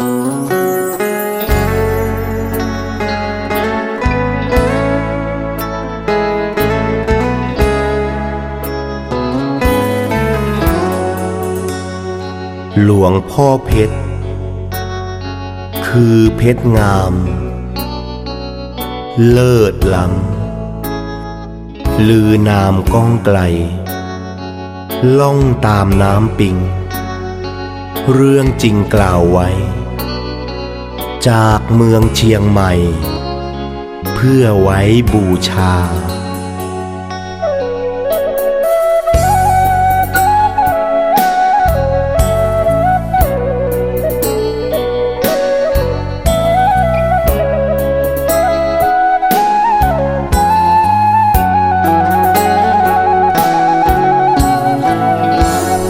หลวงพ่อเพชร คือเพชรงาม เลิศล้ำลือนามก้องไกล ล่องตามน้ำปิง เรื่องจริงกล่าวไว้ จากเมืองเชียงใหม่ เพื่อไว้บูชา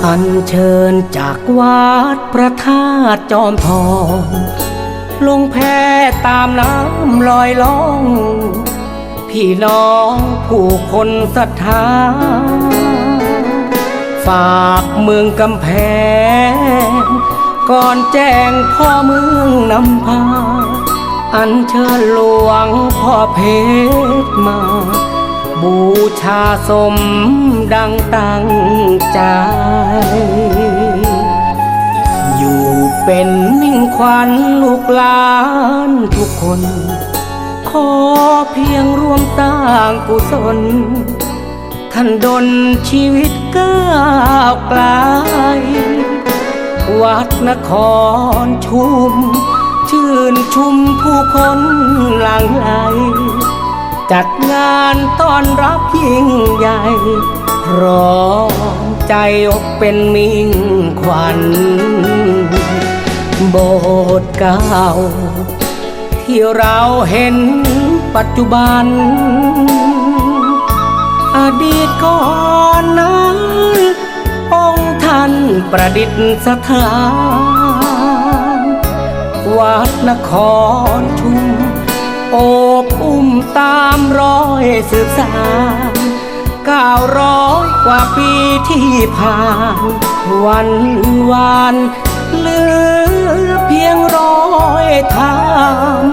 อัญเชิญจากวัดพระธาตุจอมทอง ลงแพตามน้ำลอยล่อง พี่น้องผู้คนศรัทธา ฝากเมืองกำแพง ก่อนแจ้งพ่อเมืองนำพา อัญเชิญหลวงพ่อเพชรมา บูชาสมดังตั้งใจ อยู่เป็นมิ่งขวัญลูกหลานทุกคน ขอเพียงร่วมสร้างกุศลท่านดลชีวิตก้าวไกลวัดนครชุม ชื่นชุมผู้คนหลั่งไหลจัดงานต้อนรับยิ่งใหญ่พร้อมใจอกเป็นมิ่งขวัญ โบสถ์เก่า ที่เราเห็นปัจจุบัน อดีตก่อนนั้น องค์ท่านประดิษฐสถานวัดนครชุมโอบอุ้มตามรอยสืบสานเก้าร้อยกว่าปีที่ผ่าน วันวาน เหลือเพียงร้อยทาม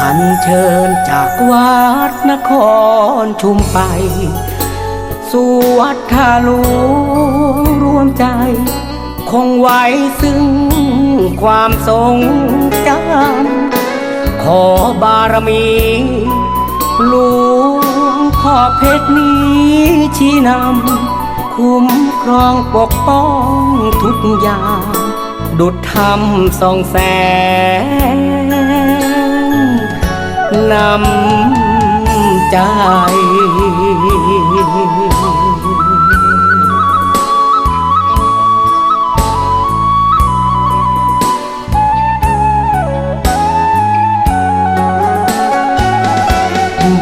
อันเชิญจากวัดนครชุมไปสู่วัดท่าหลวงรวมใจ คงไว้ซึ่งความทรงจำขอบารมีหลวงพ่อเพชรนี้ชี้นำ คุ้มครองปกป้องทุกอย่าง ดุจธรรมส่องแสงนำใจ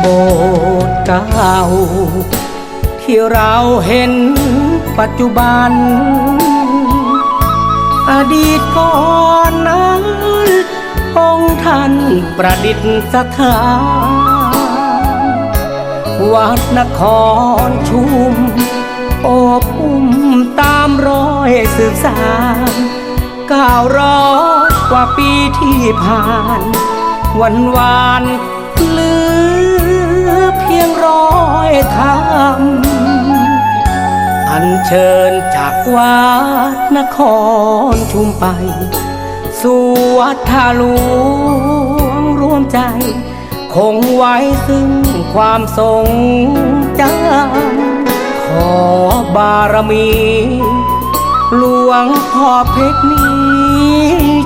โบสถ์เก่า ที่เราเห็นปัจจุบัน อดีตก่อนนั้นองค์ท่านประดิษฐสถานวัดนครชุม โอบอุ้มตามรอยสืบสานก้าวร้อยกว่าปีที่ผ่าน วันวานเลือ พียงร้อยทำอันเชิญจากวัดนครชุมไป สู่วัดท่าหลวงรวมใจ คงไว้ซึ่งความทรงจำขอบารมีหลวงพ่อเพชรนี้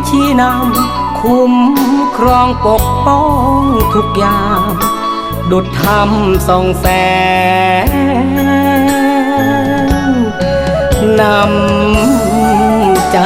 ชี้นำคุ้มครองปกป้องทุกอย่าง ดุดธรรมส่องแสงนำใจ